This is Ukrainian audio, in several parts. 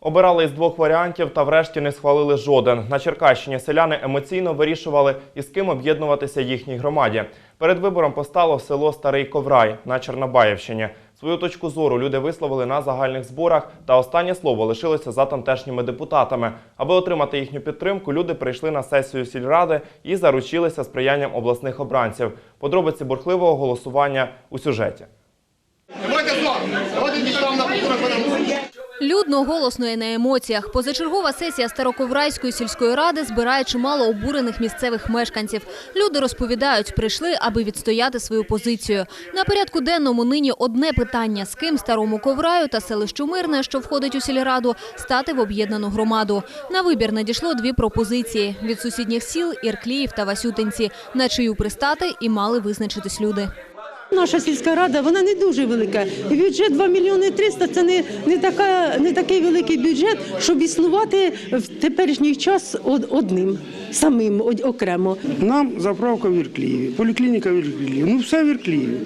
Обирали із двох варіантів та врешті не схвалили жоден. На Черкащині селяни емоційно вирішували, із ким об'єднуватися їхній громаді. Перед вибором постало село Старий Коврай на Чорнобаївщині. Свою точку зору люди висловили на загальних зборах, та останнє слово лишилося за тамтешніми депутатами. Аби отримати їхню підтримку, люди прийшли на сесію сільради і заручилися сприянням обласних обранців. Подробиці бурхливого голосування у сюжеті. Людно, голосно і на емоціях. Позачергова сесія Староковрайської сільської ради збирає чимало обурених місцевих мешканців. Люди розповідають, прийшли, аби відстояти свою позицію. На порядку денному нині одне питання: з ким старому ковраю та селищу Мирне, що входить у сільраду, стати в об'єднану громаду. На вибір надійшло дві пропозиції від сусідніх сіл Іркліїв та Васютинці, на чию пристати і мали визначитись люди. Наша сільська рада вона не дуже велика. Бюджет 2 мільйони 300 – це не, не, така, не такий великий бюджет, щоб існувати в теперішній час одним, самим окремо. Нам заправка в Ірклієві, поліклініка в Ірклієві. Ну все в Ірклієві.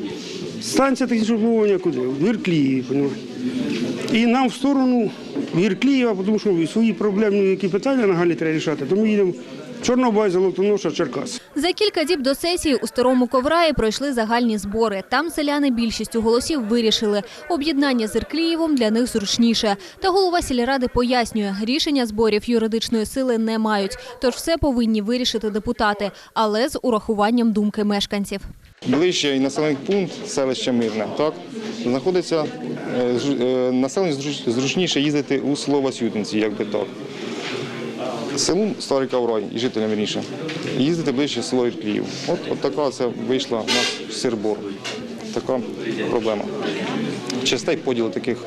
Станція технічного куди? В Ірклієві, понімаєш? І нам в сторону Ірклієва, тому що свої проблемні які питання на Галі треба рішати, то ми їдемо Чорнобай, Золотоноша, Черкас. За кілька діб до сесії у Старому Ковраї пройшли загальні збори. Там селяни більшістю голосів вирішили – об'єднання з Ірклієвом для них зручніше. Та голова сільради пояснює – рішення зборів юридичної сили не мають. Тож все повинні вирішити депутати, але з урахуванням думки мешканців. Ближче і населений пункт селища Мирне, так, знаходиться е, е, населенню зручніше їздити у село Васютинці, як би так. Селу Старий Каврай і жителям вірніше. Їздити ближче село Іркліїв. От, от така це вийшла у нас сирбор. Така проблема. Частей поділу таких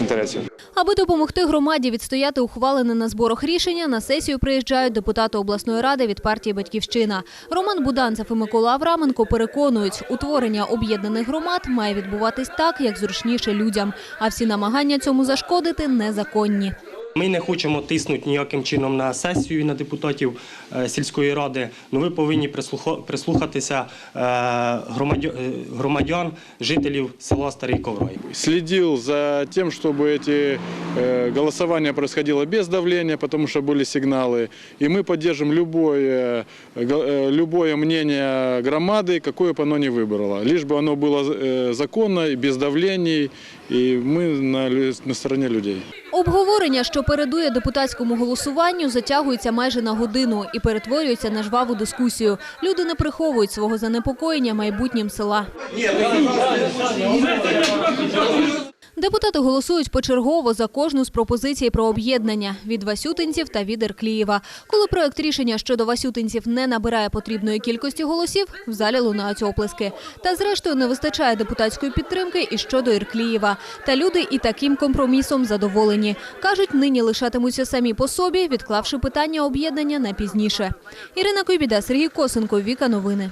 інтересів. Аби допомогти громаді відстояти ухвалене на зборах рішення, на сесію приїжджають депутати обласної ради від партії «Батьківщина». Роман Буданцев і Микола Авраменко переконують, утворення об'єднаних громад має відбуватись так, як зручніше людям, а всі намагання цьому зашкодити незаконні. Ми не хочемо тиснути ніяким чином на сесію і на депутатів е, сільської ради. Ну ви повинні прислухо- прислухатися е, громадя- е, громадян, жителів села Старий Коврай. следил за тем, чтобы эти э, голосования происходило без давления, потому что были сигналы. И мы поддержим любое, го- э, любое мнение громады, какое бы оно ни выбрало. Лишь бы оно было э, законно и без давлений, и мы на, лю- на стороне людей. Обговорення, що передує депутатському голосуванню, затягується майже на годину і перетворюється на жваву дискусію. Люди не приховують свого занепокоєння майбутнім села. Депутати голосують почергово за кожну з пропозицій про об'єднання від Васютинців та від Ірклієва. Коли проект рішення щодо Васютинців не набирає потрібної кількості голосів, в залі лунають оплески. Та зрештою не вистачає депутатської підтримки і щодо Ірклієва. Та люди і таким компромісом задоволені. Кажуть, нині лишатимуться самі по собі, відклавши питання об'єднання на пізніше. Ірина Койбіда, Сергій Косенко, Віка Новини.